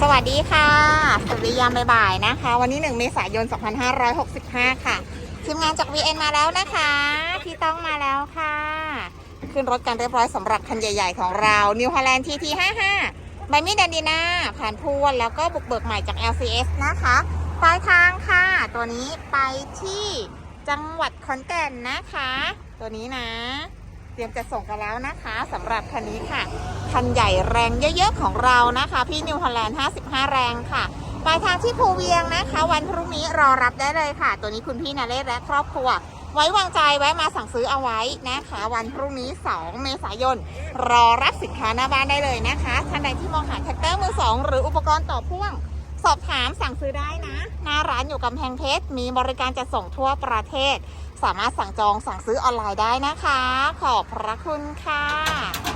สวัสดีค่ะสวัสดียามบ่ายๆนะคะ วันนี้ 1 เมษายน 2565 ค่ะ ทีมงานจาก VN มาแล้วนะคะ พี่ต้องมาแล้วค่ะ ขึ้นรถกันเรียบร้อยสำหรับคันใหญ่ ๆ ของเรา New Holland TT 55ไบมิดันดีนาผ่านพวนแล้วก็บุกเบิกใหม่จาก LCS นะคะปลายทางค่ะ ตัวนี้ไปที่จังหวัดขอนแก่นนะคะ ตัวนี้นะ รียมจะส่งกันแล้วนะคะสำหรับคันนี้ค่ะ คันใหญ่แรงเยอะๆของเรานะคะ พี่นิวฮอลแลนด์ 55 แรงค่ะปลายทางที่ภูเวียงนะคะ วันพรุ่งนี้รอรับได้เลยค่ะ ตัวนี้คุณพี่นาเล่และครอบครัว ไว้วางใจไว้มาสั่งซื้อเอาไว้นะคะ วันพรุ่งนี้ 2 เมษายน รอรับสินค้าหน้าบ้านได้เลยนะคะท่านใดที่มองหาแท็กเตอร์มือสองหรืออุปกรณ์ต่อพ่วง สอบถามสั่งซื้อได้นะ หน้าร้านอยู่กำแพงเพชรมีบริการจะส่งทั่วประเทศ สามารถสั่งจองสั่งซื้อออนไลน์ได้นะคะ ขอบพระคุณค่ะ